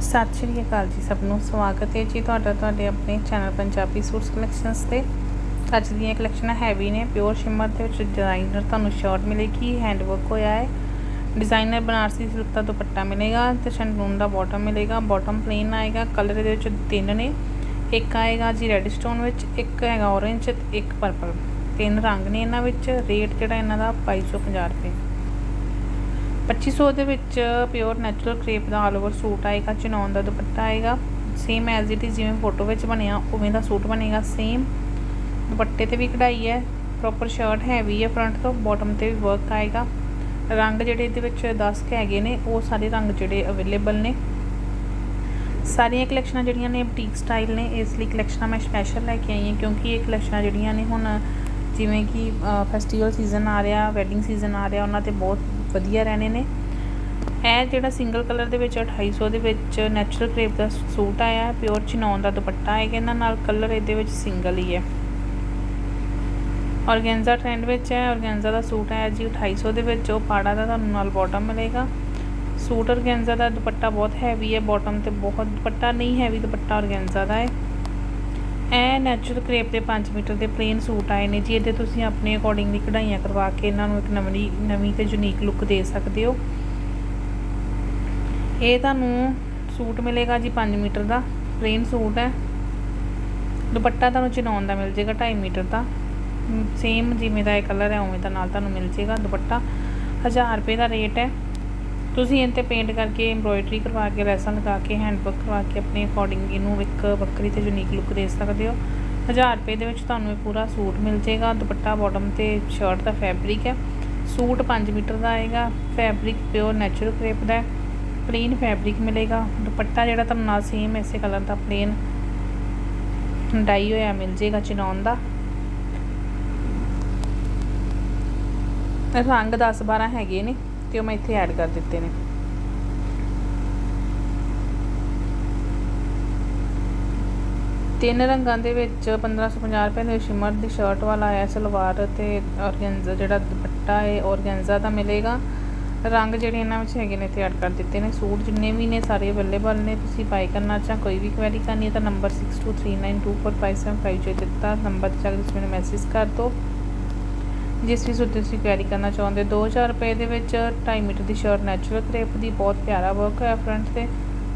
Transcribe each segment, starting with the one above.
ਸਤਿ ਸ਼੍ਰੀ ਅਕਾਲ ਜੀ ਸਭ ਨੂੰ, ਸਵਾਗਤ ਹੈ ਜੀ ਤੁਹਾਡਾ, ਤੁਹਾਡੇ ਆਪਣੇ ਚੈਨਲ ਪੰਜਾਬੀ ਸੂਟਸ ਕਲੈਕਸ਼ਨਸ ਤੇ। ਅੱਜ ਦੀਆਂ ਕਲੈਕਸ਼ਨਾਂ ਹੈਵੀ ਨੇ, ਪਿਓਰ ਸ਼ਿਮਰ ਦੇ ਵਿੱਚ ਡਿਜ਼ਾਈਨਰ ਤੁਹਾਨੂੰ ਸ਼ਾਰਟ ਮਿਲੇਗੀ ਹੈਂਡ ਵਰਕ ਹੋਇਆ ਹੈ। ਡਿਜ਼ਾਈਨਰ ਬਨਾਰਸੀ ਸਿਲਕ ਦਾ ਦੁਪੱਟਾ ਮਿਲੇਗਾ ਤੇ ਸ਼ੰਡੂਨ ਦਾ ਬਾਟਮ ਮਿਲੇਗਾ, ਬਾਟਮ ਪਲੇਨ ਆਏਗਾ, ਕਲਰ ਇਹਦੇ ਵਿੱਚ ਤਿੰਨ ਨੇ। ਇੱਕ ਆਏਗਾ ਜੀ ਰੈੱਡ ਸਟੋਨ ਵਿੱਚ, ਇੱਕ ਹੈਗਾ orange ਤੇ ਇੱਕ ਪਰਪਲ ਤਿੰਨ ਰੰਗ ਨੇ ਇਹਨਾਂ ਵਿੱਚ, ਰੇਟ ਜਿਹੜਾ ਇਹਨਾਂ ਦਾ 2250 ਰੁਪਏ। 2500 ਦੇ ਵਿੱਚ ਪਿਓਰ ਨੈਚੁਰਲ ਕ੍ਰੇਪ ਦਾ ਆਲ ਓਵਰ ਸੂਟ ਆਏਗਾ ਚਨੌਨ ਦਾ ਦੁਪੱਟਾ ਆਏਗਾ। ਸੇਮ ਐਜ਼ ਇਟ ਇਜ਼ ਜਿਵੇਂ ਫੋਟੋ ਵਿੱਚ ਬਣਿਆ, ਉਵੇਂ ਦਾ ਸੂਟ ਬਣੇਗਾ ਸੇਮ ਦੁਪੱਟੇ ਤੇ ਵੀ ਕਢਾਈ ਹੈ ਪ੍ਰੋਪਰ ਸ਼ਰਟ ਹੈਵੀ ਹੈ ਫਰੰਟ ਤੋਂ ਬਾਟਮ ਤੇ ਵੀ ਵਰਕ ਆਏਗਾ। ਰੰਗ ਜਿਹੜੇ ਇਹਦੇ ਵਿੱਚ 10 ਕੁ ਹੈਗੇ ਨੇ, ਉਹ ਸਾਰੇ ਰੰਗ ਜਿਹੜੇ ਅਵੇਲੇਬਲ ਨੇ। ਸਾਰੀਆਂ ਕਲੈਕਸ਼ਨਾਂ ਜਿਹੜੀਆਂ ਨੇ ਬੁਟੀਕ ਸਟਾਈਲ ਨੇ, ਇਸ ਲਈ ਕਲੈਕਸ਼ਨਾਂ ਮੈਂ ਸਪੈਸ਼ਲ ਲੈ ਕੇ ਆਈ ਹਾਂ ਕਿਉਂਕਿ ਇਹ ਕਲੈਕਸ਼ਨਾਂ ਜਿਹੜੀਆਂ ਨੇ ਹੁਣ ਜਿਵੇਂ ਕਿ ਫੈਸਟੀਵਲ ਸੀਜ਼ਨ ਆ ਰਿਹਾ ਵੈਡਿੰਗ ਸੀਜ਼ਨ ਆ ਰਿਹਾ, ਉਹਨਾਂ ਤੇ ਬਹੁਤ ਵਧੀਆ ਰਹਿਣੇ ਨੇ। ਇਹ ਜਿਹੜਾ ਸਿੰਗਲ ਕਲਰ ਦੇ ਵਿੱਚ 2800 ਦੇ ਵਿੱਚ ਨੈਚੁਰਲ ਕ੍ਰੇਪ ਦਾ ਸੂਟ ਆਇਆ ਪਿਓਰ ਚਿਨੌਨ ਦਾ ਦੁਪੱਟਾ ਆਏਗਾ, ਇਹਨਾਂ ਨਾਲ ਕਲਰ ਇਹਦੇ ਵਿੱਚ ਸਿੰਗਲ ਹੀ ਹੈ। ਔਰਗੈਂਜ਼ਾ ਟ੍ਰੈਂਡ ਵਿੱਚ ਹੈ ਔਰਗੈਂਜ਼ਾ ਦਾ ਸੂਟ ਹੈ ਜੀ 2800 ਦੇ ਵਿੱਚ, ਉਹ ਪਾੜਾ ਦਾ ਤੁਹਾਨੂੰ ਨਾਲ ਬਾਟਮ ਮਿਲੇਗਾ। ਸੂਟ ਔਰਗੈਂਜ਼ਾ ਦਾ ਦੁਪੱਟਾ ਬਹੁਤ ਹੈਵੀ ਹੈ ਬਾਟਮ ਤੇ ਬਹੁਤ ਦੁਪੱਟਾ ਨਹੀਂ ਹੈਵੀ ਦੁਪੱਟਾ ਔਰਗੈਂਜ਼ਾ ਦਾ ਹੈ। ਇਹ ਨੈਚੁਰਲ ਕਰੇਪ ਦੇ 5 ਮੀਟਰ ਦੇ ਪਲੇਨ ਸੂਟ ਆਏ ਨੇ ਜੀ, ਇਹਦੇ ਤੁਸੀਂ ਆਪਣੇ ਅਕੋਰਡਿੰਗਲੀ ਕਢਾਈਆਂ ਕਰਵਾ ਕੇ ਇਹਨਾਂ ਨੂੰ ਇੱਕ ਨਵੀਂ ਨਵੀਂ ਤੇ ਯੂਨੀਕ ਲੁੱਕ ਦੇ ਸਕਦੇ ਹੋ। ਇਹ ਤੁਹਾਨੂੰ ਸੂਟ ਮਿਲੇਗਾ ਜੀ 5 ਮੀਟਰ ਦਾ ਪਲੇਨ ਸੂਟ ਹੈ। ਦੁਪੱਟਾ ਤੁਹਾਨੂੰ ਚਿਨੌਨ ਦਾ ਮਿਲ ਜੇਗਾ 2.5 ਮੀਟਰ ਦਾ। ਸੇਮ ਜਿਵੇਂ ਦਾ ਇਹ ਕਲਰ ਹੈ, ਉਵੇਂ ਦਾ ਨਾਲ ਤੁਹਾਨੂੰ ਮਿਲ ਜੇਗਾ ਦੁਪੱਟਾ। 1000 ਰੁਪਏ ਦਾ ਰੇਟ ਹੈ। ਤੁਸੀਂ ਇਹ ਤੇ ਪੇਂਟ ਕਰਕੇ ਐਮਬ੍ਰੋਇਡਰੀ ਕਰਵਾ ਕੇ ਲੈਸਾਂ ਲਗਾ ਕੇ ਹੈਂਡ ਵਰਕ ਕਰਵਾ ਕੇ ਆਪਣੇ ਅਕੋਰਡਿੰਗ ਇਹਨੂੰ ਇੱਕ ਵੱਖਰੀ ਤੇ ਯੂਨੀਕ ਲੁੱਕ ਦੇ ਸਕਦੇ ਹੋ। 1000 ਰੁਪਏ ਦੇ ਵਿੱਚ ਤੁਹਾਨੂੰ ਇਹ ਪੂਰਾ ਸੂਟ ਮਿਲ ਜੇਗਾ ਦੁਪੱਟਾ ਬਾਟਮ ਤੇ ਸ਼ਰਟ ਦਾ ਫੈਬਰਿਕ ਹੈ। ਸੂਟ 5 ਮੀਟਰ ਦਾ ਆਏਗਾ। ਫੈਬਰਿਕ ਪਿਓਰ ਨੈਚੁਰਲ ਕ੍ਰੇਪ ਦਾ ਪਲੇਨ ਫੈਬਰਿਕ ਮਿਲੇਗਾ। ਦੁਪੱਟਾ ਜਿਹੜਾ ਤੁਹਾਨੂੰ ਨਾਲ ਸੇਮ ਇਸੇ ਕਲਰ ਦਾ ਪਲੇਨ ਡਾਈ ਹੋਇਆ ਮਿਲ ਜੇਗਾ ਚਿਨੌਨ ਦਾ। ਰੰਗ 10 12 ਹੈਗੇ ਨੇ। ਤੇ ਉਹ ਮੈਂ ਇੱਥੇ ਐਡ ਕਰ ਦਿੱਤੇ ਨੇ। ਤਿੰਨ ਰੰਗਾਂ ਦੇ ਵਿੱਚ 1550 ਰੁਪਏ ਦੇ ਸ਼ਿਮਰ ਦੀ ਸ਼ਰਟ ਵਾਲਾ ਆਇਆ ਸਲਵਾਰ ਤੇ ਔਰਗੈਂਜ਼ਾ ਜਿਹੜਾ ਦੁਪੱਟਾ ਹੈ ਔਰਗੈਂਜ਼ਾ ਦਾ ਮਿਲੇਗਾ। ਰੰਗ ਜਿਹੜੇ ਇਹਨਾਂ ਵਿੱਚ ਹੈਗੇ ਨੇ ਤੇ ਐਡ ਕਰ ਦਿੱਤੇ ਨੇ। ਸੂਟ ਜਿੰਨੇ ਵੀ ਨੇ, ਸਾਰੇ ਅਵੇਲੇਬਲ ਨੇ। ਤੁਸੀਂ ਬਾਈ ਕਰਨਾ ਚਾਹ ਕੋਈ ਵੀ ਕੁਐਰੀ ਕਰਨੀ ਹੈ ਤਾਂ ਨੰਬਰ 6239245755 'ਤੇ ਦਿੱਤਾ ਨੰਬਰ ਤੇ ਜਾ ਕੇ ਤੁਸੀਂ ਮੈਨੂੰ ਮੈਸੇਜ ਕਰ ਦਿਓ। ਜਿਸ ਵੀ ਸੂਟ ਤੁਸੀਂ ਕੈਰੀ ਕਰਨਾ ਚਾਹੁੰਦੇ 2000 ਰੁਪਏ ਦੇ ਵਿੱਚ 2.5 ਮੀਟਰ ਦੀ ਸ਼ਰਟ ਨੈਚੁਰਲ ਕ੍ਰੇਪ ਦੀ ਬਹੁਤ ਪਿਆਰਾ ਵਰਕ ਹੋਇਆ ਫਰੰਟ ਤੇ।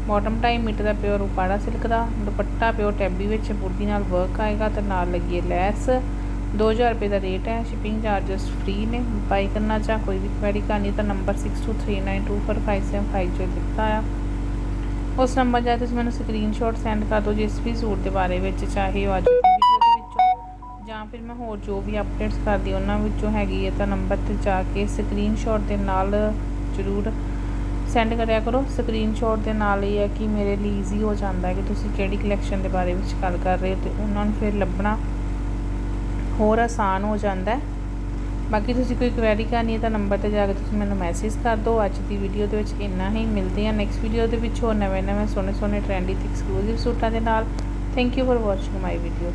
ਬਾਟਮ 2.5 ਮੀਟਰ ਦਾ ਪਿਓਰ ਉਪਾੜਾ ਸਿਲਕ ਦਾ। ਦੁਪੱਟਾ ਪਿਓਰ ਟੈਬੀ ਵਿੱਚ ਬੁਰਦੀ ਨਾਲ ਵਰਕ ਆਏਗਾ ਤੇ ਨਾਲ ਲੱਗੀ ਹੈ ਲੈਸ। 2000 ਰੁਪਏ ਦਾ ਰੇਟ ਹੈ ਸ਼ਿਪਿੰਗ ਚਾਰजेस ਫ੍ਰੀ ਨੇ। ਬਾਈ ਕਰਨਾ ਚਾਹ ਕੋਈ ਵੀ ਕੁਐਰੀ ਕਰਨੀ ਤਾਂ ਨੰਬਰ 6239245755 'ਤੇ ਦਿੱਤਾ ਆ। ਉਸ ਨੰਬਰ ਜਾ ਤੁਸੀਂ ਮੈਨੂੰ ਸਕਰੀਨਸ਼ਾਟ ਸੈਂਡ ਕਰ ਦਿਓ ਜਿਸ ਵੀ ਸੂਟ ਦੇ ਬਾਰੇ ਵਿੱਚ ਚਾਹੇ ਉਹ ਅੱਜ ਦੀ ਜਾਂ ਫਿਰ ਮੈਂ ਹੋਰ ਜੋ ਵੀ ਅਪਡੇਟਸ ਕਰਦੀ ਉਹਨਾਂ ਵਿੱਚੋਂ ਹੈਗੀ ਹੈ ਤਾਂ ਨੰਬਰ ਤੇ ਜਾ ਕੇ ਸਕਰੀਨਸ਼ਾਟ ਦੇ ਨਾਲ ਜ਼ਰੂਰ ਸੈਂਡ ਕਰਿਆ ਕਰੋ। ਸਕਰੀਨਸ਼ਾਟ ਦੇ ਨਾਲ ਇਹ ਹੈ ਕਿ ਮੇਰੇ ਲਈ ਈਜ਼ੀ ਹੋ ਜਾਂਦਾ ਹੈ ਕਿ ਤੁਸੀਂ ਕਿਹੜੀ ਕਲੈਕਸ਼ਨ ਦੇ ਬਾਰੇ ਵਿੱਚ ਗੱਲ ਕਰ ਰਹੇ ਹੋ ਤੇ ਉਹਨਾਂ ਨੂੰ ਫਿਰ ਲੱਭਣਾ ਹੋਰ ਆਸਾਨ ਹੋ ਜਾਂਦਾ ਹੈ। ਬਾਕੀ ਤੁਸੀਂ ਕੋਈ ਕੁਐਰੀ ਕਰਨੀ ਹੈ ਤਾਂ ਨੰਬਰ ਤੇ ਜਾ ਕੇ ਤੁਸੀਂ ਮੈਨੂੰ ਮੈਸੇਜ ਕਰ ਦਿਓ। ਅੱਜ ਦੀ ਵੀਡੀਓ ਦੇ ਵਿੱਚ ਇੰਨਾ ਹੀ। ਮਿਲਦੇ ਹਾਂ ਨੈਕਸਟ ਵੀਡੀਓ ਦੇ ਵਿੱਚ ਹੋਰ ਨਵੇਂ ਨਵੇਂ ਸੋਹਣੇ ਸੋਹਣੇ ਟ੍ਰੈਂਡੀ ਤੇ ਐਕਸਕਲੂਸਿਵ ਸੂਟਾਂ ਦੇ ਨਾਲ। Thank you for watching my video